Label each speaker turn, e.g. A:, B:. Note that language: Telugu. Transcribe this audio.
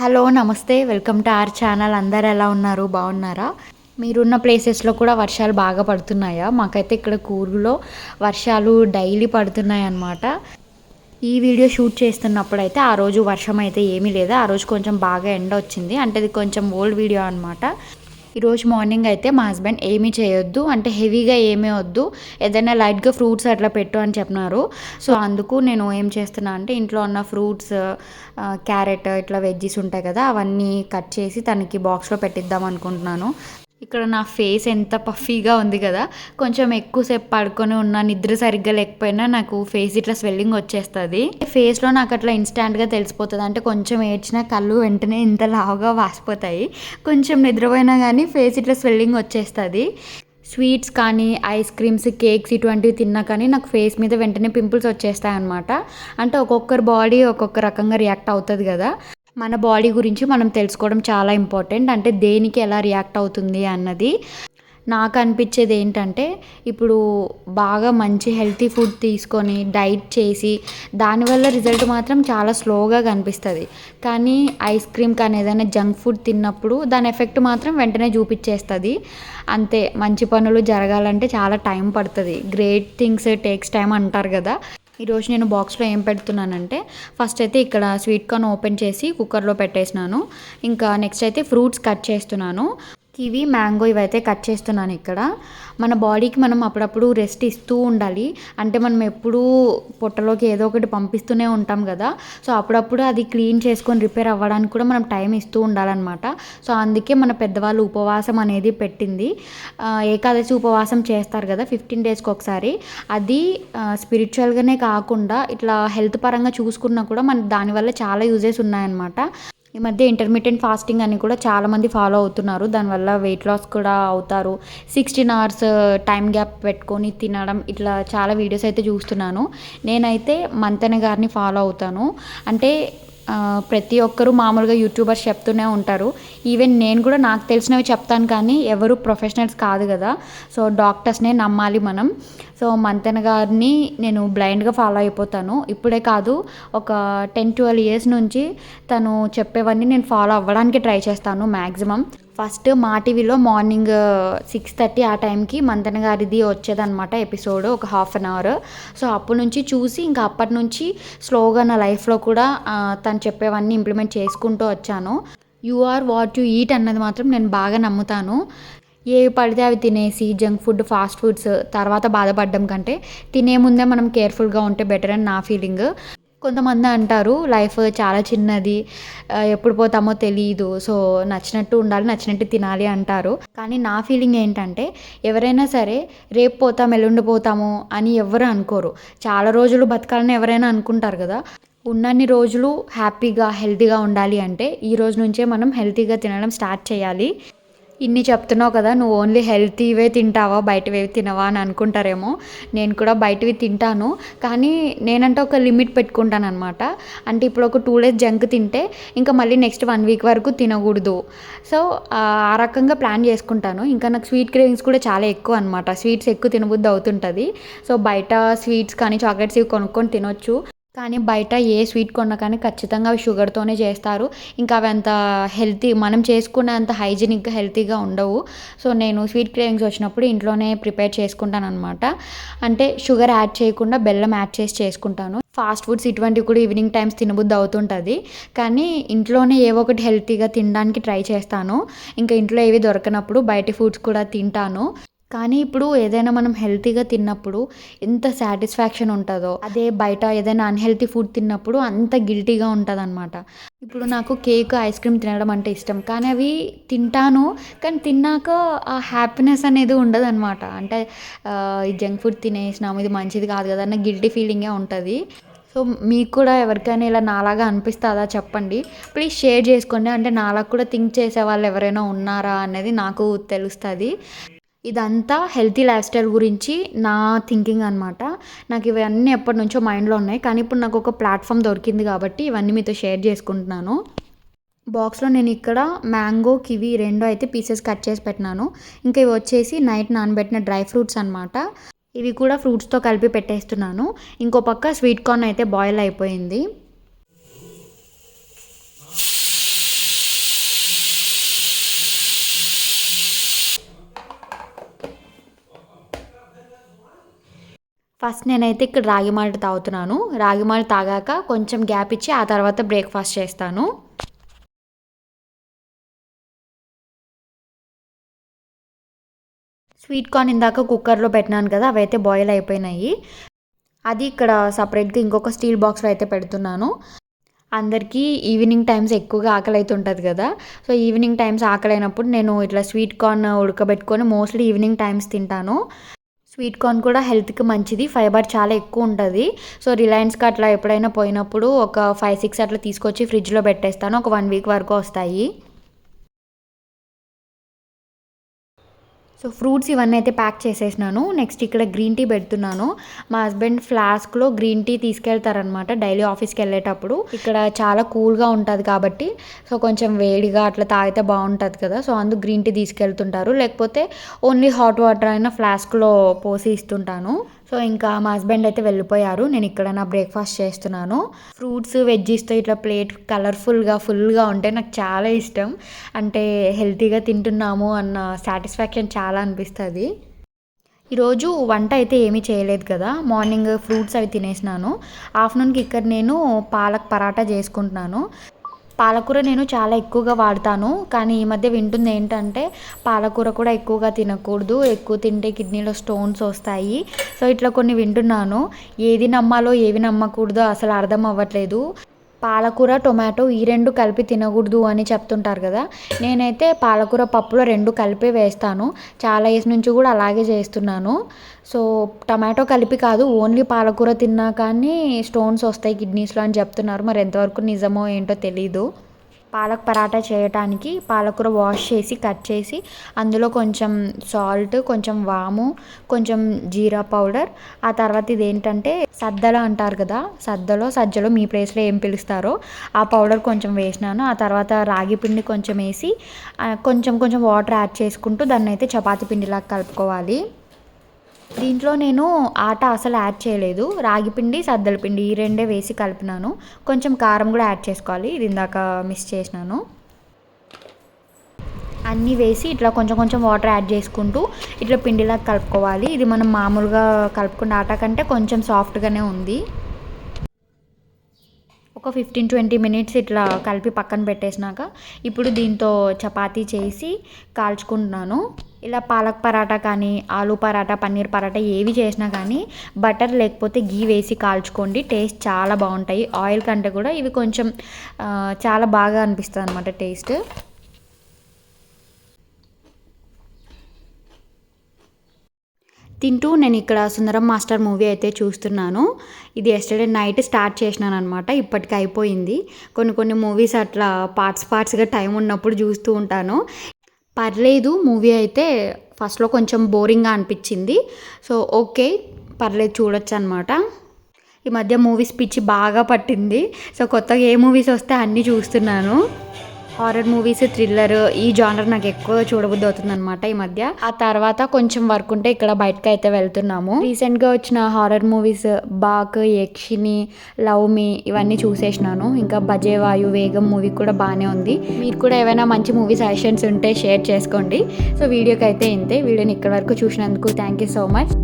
A: హలో నమస్తే. Welcome to our channel. అందరు ఎలా ఉన్నారు? బాగున్నారా? మీరున్న ప్లేసెస్లో కూడా వర్షాలు బాగా పడుతున్నాయా? మాకైతే ఇక్కడ కూరులో వర్షాలు డైలీ పడుతున్నాయి అన్నమాట ఈ వీడియో షూట్ చేస్తున్నప్పుడు అయితే ఆ రోజు వర్షం అయితే ఏమీ లేదు. ఆ రోజు కొంచెం బాగా ఎండ వచ్చింది. అంటే ఇది కొంచెం ఓల్డ్ వీడియో అనమాట ఈరోజు మార్నింగ్ అయితే మా హస్బెండ్ ఏమీ చేయొద్దు అంటే హెవీగా ఏమీ వద్దు ఏదైనా లైట్గా ఫ్రూట్స్ అట్లా పెట్టు అని చెప్పినారు. సో అందుకు నేను ఏం చేస్తున్నా అంటే ఇంట్లో ఉన్న ఫ్రూట్స్ క్యారెట్ ఇట్లా వెజ్జీస్ ఉంటాయి కదా అవన్నీ కట్ చేసి తనకి బాక్స్లో పెట్టిద్దాం అనుకుంటున్నాను. ఇక్కడ నా ఫేస్ ఎంత పఫీగా ఉంది కదా కొంచెం ఎక్కువసేపు పడుకొని ఉన్న నిద్ర సరిగ్గా లేకపోయినా నాకు ఫేస్ ఇట్లా స్వెల్లింగ్ వచ్చేస్తుంది. ఫేస్లో నాకు అట్లా ఇన్స్టాంట్గా తెలిసిపోతుంది. అంటే కొంచెం ఏడ్చినా కళ్ళు వెంటనే ఇంత లావుగా వాసిపోతాయి. కొంచెం నిద్రపోయినా కానీ ఫేస్ ఇట్లా స్వెల్లింగ్ వచ్చేస్తుంది. స్వీట్స్ కానీ ఐస్ క్రీమ్స్ కేక్స్ ఇటువంటివి తిన్నా కానీ నాకు ఫేస్ మీద వెంటనే పింపుల్స్ వచ్చేస్తాయి అనమాట అంటే ఒక్కొక్కరి బాడీ ఒక్కొక్క రకంగా రియాక్ట్ అవుతుంది కదా. మన బాడీ గురించి మనం తెలుసుకోవడం చాలా ఇంపార్టెంట్. అంటే దేనికి ఎలా రియాక్ట్ అవుతుంది అన్నది నాకు అనిపించేది ఏంటంటే ఇప్పుడు బాగా మంచి హెల్తీ ఫుడ్ తీసుకొని డైట్ చేసి దానివల్ల రిజల్ట్ మాత్రం చాలా స్లోగా కనిపిస్తుంది. కానీ ఐస్ క్రీమ్ కానీ ఏదైనా జంక్ ఫుడ్ తిన్నప్పుడు దాని ఎఫెక్ట్ మాత్రం వెంటనే చూపించేస్తుంది. అంతే మంచి పనులు జరగాలంటే చాలా టైం పడుతుంది. గ్రేట్ థింగ్స్ టేక్స్ టైం అంటారు కదా. ఈరోజు నేను బాక్స్లో ఏం పెడుతున్నానంటే ఫస్ట్ అయితే ఇక్కడ స్వీట్ కార్న్ ఓపెన్ చేసి కుక్కర్లో పెట్టేసినాను. ఇంకా నెక్స్ట్ అయితే ఫ్రూట్స్ కట్ చేస్తున్నాను. కివి మ్యాంగో ఇవైతే కట్ చేస్తున్నాను ఇక్కడ. మన బాడీకి మనం అప్పుడప్పుడు రెస్ట్ ఇస్తూ ఉండాలి. అంటే మనం ఎప్పుడూ పొట్టలోకి ఏదో ఒకటి పంపిస్తూనే ఉంటాం కదా. సో అప్పుడప్పుడు అది క్లీన్ చేసుకొని రిపేర్ అవ్వడానికి కూడా మనం టైం ఇస్తూ ఉండాలన్నమాట. సో అందుకే మన పెద్దవాళ్ళు ఉపవాసం అనేది పెట్టింది. ఏకాదశి ఉపవాసం చేస్తారు కదా ఫిఫ్టీన్ డేస్కి ఒకసారి. అది స్పిరిచువల్గానే కాకుండా ఇట్లా హెల్త్ పరంగా చూసుకున్నా కూడా మన దానివల్ల చాలా యూజెస్ ఉన్నాయన్నమాట. ఈ మధ్య ఇంటర్మీడియట్ ఫాస్టింగ్ అని కూడా చాలామంది ఫాలో అవుతున్నారు. దానివల్ల వెయిట్ లాస్ కూడా అవుతారు. సిక్స్టీన్ అవర్స్ టైం గ్యాప్ పెట్టుకొని తినడం ఇట్లా చాలా వీడియోస్ అయితే చూస్తున్నాను. నేనైతే మంతెన గారిని ఫాలో అవుతాను. అంటే ప్రతి ఒక్కరూ మామూలుగా యూట్యూబర్స్ చెప్తూనే ఉంటారు. ఈవెన్ నేను కూడా నాకు తెలిసినవి చెప్తాను కానీ ఎవరు ప్రొఫెషనల్స్ కాదు కదా. సో డాక్టర్స్నే నమ్మాలి మనం. సో మంతెన గారిని నేను బ్లైండ్గా ఫాలో అయిపోతాను. ఇప్పుడే కాదు ఒక టెన్ ట్వెల్వ్ ఇయర్స్ నుంచి తను చెప్పేవన్నీ నేను ఫాలో అవ్వడానికి ట్రై చేస్తాను మ్యాక్సిమం ఫస్ట్ మా టీవీలో మార్నింగ్ uh, సిక్స్ థర్టీ ఆ టైంకి మంతన గారిది వచ్చేదనమాట ఎపిసోడ్ ఒక హాఫ్ అన్ అవర్ సో అప్పటి నుంచి చూసి ఇంకా అప్పటి నుంచి స్లోగా నా లైఫ్లో కూడా తను చెప్పేవన్నీ ఇంప్లిమెంట్ చేసుకుంటూ వచ్చాను. You are what you eat అన్నది మాత్రం నేను బాగా నమ్ముతాను. ఏవి పడితే అవి తినేసి జంక్ ఫుడ్ ఫాస్ట్ ఫుడ్స్ తర్వాత బాధపడడం కంటే తినే ముందే మనం కేర్ఫుల్గా ఉంటే బెటర్ అని నా ఫీలింగ్ కొంతమంది అంటారు లైఫ్ చాలా చిన్నది ఎప్పుడు పోతామో తెలియదు సో నచ్చినట్టు ఉండాలి నచ్చినట్టు తినాలి అంటారు. కానీ నా ఫీలింగ్ ఏంటంటే ఎవరైనా సరే రేపు పోతాం ఎల్లుండి పోతాము అని ఎవరు అనుకోరు. చాలా రోజులు బతకాలని ఎవరైనా అనుకుంటారు కదా. ఉన్నన్ని రోజులు హ్యాపీగా హెల్తీగా ఉండాలి అంటే ఈ రోజు నుంచే మనం హెల్తీగా తినడం స్టార్ట్ చేయాలి. ఇన్ని చెప్తున్నావు కదా నువ్వు ఓన్లీ హెల్తీవే తింటావా బయటవి తినవా అని అనుకుంటారేమో. నేను కూడా బయటవి తింటాను. కానీ నేనంటే ఒక లిమిట్ పెట్టుకుంటాను అనమాట అంటే ఇప్పుడు ఒక టూ డేస్ జంక్ తింటే ఇంకా మళ్ళీ నెక్స్ట్ వన్ వీక్ వరకు తినకూడదు. సో ఆ రకంగా ప్లాన్ చేసుకుంటాను. ఇంకా నాకు స్వీట్ క్రేవింగ్స్ కూడా చాలా ఎక్కువ అనమాట స్వీట్స్ ఎక్కువ తినబుద్ధి అవుతుంటుంది. సో బయట స్వీట్స్ కానీ చాక్లెట్స్ ఇవి కొనుక్కొని తినొచ్చు. కానీ బయట ఏ స్వీట్ కొన్నా కానీ ఖచ్చితంగా అవి షుగర్తోనే చేస్తారు. ఇంకా అవి అంత హెల్తీ మనం చేసుకునే అంత హైజీనిక్గా హెల్తీగా ఉండవు. సో నేను స్వీట్ క్రేవింగ్స్ వచ్చినప్పుడు ఇంట్లోనే ప్రిపేర్ చేసుకుంటాను అనమాట అంటే షుగర్ యాడ్ చేయకుండా బెల్లం యాడ్ చేసి చేసుకుంటాను. ఫాస్ట్ ఫుడ్స్ ఇటువంటివి కూడా ఈవినింగ్ టైమ్స్ తినబుద్ధి అవుతుంటుంది. కానీ ఇంట్లోనే ఏవో ఒకటి హెల్తీగా తినడానికి ట్రై చేస్తాను. ఇంకా ఇంట్లో ఏవి దొరకనప్పుడు బయట ఫుడ్స్ కూడా తింటాను. కానీ ఇప్పుడు ఏదైనా మనం హెల్తీగా తిన్నప్పుడు ఎంత సాటిస్ఫాక్షన్ ఉంటుందో అదే బయట ఏదైనా అన్హెల్తీ ఫుడ్ తిన్నప్పుడు అంత గిల్టీగా ఉంటుంది అనమాట ఇప్పుడు నాకు కేక్ ఐస్ క్రీమ్ తినడం అంటే ఇష్టం. కానీ అవి తింటాను కానీ తిన్నాక ఆ హ్యాపీనెస్ అనేది ఉండదు అనమాట అంటే ఈ జంక్ ఫుడ్ తినేసినాము ఇది మంచిది కాదు కదా అన్న గిల్టీ ఫీలింగే ఉంటుంది. సో మీకు కూడా ఎవరికైనా ఇలా నాలాగా అనిపిస్తుందా చెప్పండి. ప్లీజ్ షేర్ చేసుకోండి. అంటే నాలాగా కూడా థింక్ చేసే వాళ్ళు ఎవరైనా ఉన్నారా అనేది నాకు తెలుస్తుంది. ఇదంతా హెల్తీ లైఫ్ స్టైల్ గురించి నా థింకింగ్ అనమాట నాకు ఇవన్నీ ఎప్పటి నుంచో మైండ్లో ఉన్నాయి. కానీ ఇప్పుడు నాకు ఒక ప్లాట్ఫామ్ దొరికింది కాబట్టి ఇవన్నీ మీతో షేర్ చేసుకుంటున్నాను. బాక్స్లో నేను ఇక్కడ మ్యాంగో కివి రెండు అయితే పీసెస్ కట్ చేసి పెట్టినాను. ఇంకా ఇవి వచ్చేసి నైట్ నానబెట్టిన డ్రై ఫ్రూట్స్ అనమాట ఇవి కూడా ఫ్రూట్స్తో కలిపి పెట్టేస్తున్నాను. ఇంకో పక్క స్వీట్ కార్న్ అయితే బాయిల్ అయిపోయింది. ఫస్ట్ నేనైతే ఇక్కడ రాగి మాల్ట్ తాగుతున్నాను. రాగి మాల్ట్ తాగాక కొంచెం గ్యాప్ ఇచ్చి ఆ తర్వాత బ్రేక్ఫాస్ట్ చేస్తాను. స్వీట్ కార్న్ ఇందాక కుక్కర్లో పెట్టినాను కదా అవైతే బాయిల్ అయిపోయినాయి. అది ఇక్కడ సపరేట్గా ఇంకొక స్టీల్ బాక్స్లో అయితే పెడుతున్నాను. అందరికీ ఈవినింగ్ టైమ్స్ ఎక్కువగా ఆకలి అయితే ఉంటుంది కదా. సో ఈవినింగ్ టైమ్స్ ఆకలి అయినప్పుడు నేను ఇట్లా స్వీట్ కార్న్ ఉడకబెట్టుకొని మోస్ట్లీ ఈవినింగ్ టైమ్స్ తింటాను. స్వీట్ కార్న్ కూడా హెల్త్కి మంచిది. ఫైబర్ చాలా ఎక్కువ ఉంటుంది. సో రిలయన్స్కి అట్లా ఎప్పుడైనా పోయినప్పుడు ఒక ఫైవ్ సిక్స్ అట్లా తీసుకొచ్చి ఫ్రిడ్జ్లో పెట్టేస్తాను. ఒక వన్ వీక్ వరకు వస్తాయి. సో ఫ్రూట్స్ ఇవన్నీ అయితే ప్యాక్ చేసేసినాను. నెక్స్ట్ ఇక్కడ గ్రీన్ టీ పెడుతున్నాను. మా హస్బెండ్ ఫ్లాస్క్లో గ్రీన్ టీ తీసుకెళ్తారనమాట డైలీ ఆఫీస్కి వెళ్ళేటప్పుడు. ఇక్కడ చాలా కూల్గా ఉంటుంది కాబట్టి సో కొంచెం వేడిగా అట్లా తాగితే బాగుంటుంది కదా సో అందుకు గ్రీన్ టీ తీసుకెళ్తుంటారు. లేకపోతే ఓన్లీ హాట్ వాటర్ అయినా ఫ్లాస్క్లో పోసి ఇస్తుంటాను. సో ఇంకా మా హస్బెండ్ అయితే వెళ్ళిపోయారు. నేను ఇక్కడ నా బ్రేక్ఫాస్ట్ చేస్తున్నాను. ఫ్రూట్స్ వెజ్జీస్తో ఇట్లా ప్లేట్ కలర్ఫుల్గా ఫుల్గా ఉంటే నాకు చాలా ఇష్టం. అంటే హెల్తీగా తింటున్నాము అన్న సాటిస్ఫాక్షన్ చాలా అనిపిస్తుంది. ఈరోజు వంట అయితే ఏమీ చేయలేదు కదా. మార్నింగ్ ఫ్రూట్స్ అవి తినేసినాను. ఆఫ్టర్నూన్కి ఇక్కడ నేను పాలక్ పరాటా చేసుకుంటున్నాను. పాలకూర నేను చాలా ఎక్కువగా వాడతాను. కానీ ఈ మధ్య వింటుంది ఏంటంటే పాలకూర కూడా ఎక్కువగా తినకూడదు. ఎక్కువ తింటే కిడ్నీలో స్టోన్స్ వస్తాయి. సో ఇట్లా కొన్ని వింటున్నాను. ఏది నమ్మాలో ఏవి నమ్మకూడదో అసలు అర్థం అవ్వట్లేదు. పాలకూర టొమాటో ఈ రెండు కలిపి తినకూడదు అని చెప్తుంటారు కదా. నేనైతే పాలకూర పప్పులో రెండు కలిపి వేస్తాను. చాలా ఏజ్ నుంచి కూడా అలాగే చేస్తున్నాను. సో టమాటో కలిపి కాదు ఓన్లీ పాలకూర తిన్నా కానీ స్టోన్స్ వస్తాయి కిడ్నీస్లో అని చెప్తున్నారు. మరి ఎంతవరకు నిజమో ఏంటో తెలీదు. పాలక్ పరాటా చేయటానికి పాలకూర వాష్ చేసి కట్ చేసి అందులో కొంచెం సాల్ట్ కొంచెం వాము కొంచెం జీరా పౌడర్ ఆ తర్వాత ఇది ఏంటంటే సద్దలు అంటారు కదా సద్దలో సజ్జలో మీ ప్లేస్లో ఏం పిలుస్తారో ఆ పౌడర్ కొంచెం వేసినాను. ఆ తర్వాత రాగి పిండి కొంచెం వేసి కొంచెం కొంచెం వాటర్ యాడ్ చేసుకుంటూ దాన్ని అయితే చపాతి పిండిలాగా కలుపుకోవాలి. దీంట్లో నేను ఆట అసలు యాడ్ చేయలేదు. రాగి పిండి సద్దల పిండి ఈ రెండే వేసి కలిపినాను కొంచెం కారం కూడా యాడ్ చేసుకోవాలి. ఇది ఇందాక మిస్ చేసినాను. అన్నీ వేసి ఇట్లా కొంచెం కొంచెం వాటర్ యాడ్ చేసుకుంటూ ఇట్లా పిండిలా కలుపుకోవాలి. ఇది మనం మామూలుగా కలుపుకున్న ఆట కంటే కొంచెం సాఫ్ట్గానే ఉంది. ఒక ఫిఫ్టీన్ ట్వంటీ మినిట్స్ ఇట్లా కలిపి పక్కన పెట్టేసినాక ఇప్పుడు దీంతో చపాతీ చేసి కాల్చుకుంటున్నాను. ఇలా పాలక్ పరాటా కానీ ఆలు పరాటా పన్నీర్ పరాటా ఏవి చేసినా కానీ బటర్ లేకపోతే గీ వేసి కాల్చుకోండి. టేస్ట్ చాలా బాగుంటాయి. ఆయిల్ కంటే కూడా ఇవి కొంచెం చాలా బాగా అనిపిస్తుంది అనమాట టేస్ట్. తింటూ నేను ఇక్కడ సుందరం మాస్టర్ మూవీ అయితే చూస్తున్నాను. ఇది ఎస్టర్డే నైట్ స్టార్ట్ చేసినాను అనమాట ఇప్పటికి అయిపోయింది. కొన్ని కొన్ని మూవీస్ అట్లా పార్ట్స్ పార్ట్స్గా టైం ఉన్నప్పుడు చూస్తూ ఉంటాను. పర్లేదు మూవీ అయితే ఫస్ట్లో కొంచెం బోరింగ్గా అనిపించింది. సో ఓకే పర్లేదు చూడొచ్చు అనమాట ఈ మధ్య మూవీస్ పిచ్చి బాగా పట్టింది. సో కొత్తగా ఏ మూవీస్ వస్తే అన్నీ చూస్తున్నాను. హారర్ మూవీస్ థ్రిల్లర్ ఈ జానర్ నాకు ఎక్కువ చూడబుద్ధి అవుతుంది అనమాట ఈ మధ్య. ఆ తర్వాత కొంచెం వర్క్ ఉంటే ఇక్కడ బయటకు అయితే వెళ్తున్నాము. రీసెంట్గా వచ్చిన horror movies Baak Yakshini love me ఇవన్నీ చూసేసినాను. ఇంకా బజేవాయు వేగం మూవీ కూడా బాగానే ఉంది. మీరు కూడా ఏమైనా మంచి మూవీ సజెషన్స్ ఉంటే షేర్ చేసుకోండి. సో వీడియోకి అయితే ఇంతే. వీడియోని ఇక్కడ వరకు చూసినందుకు థ్యాంక్ యూ సో మచ్.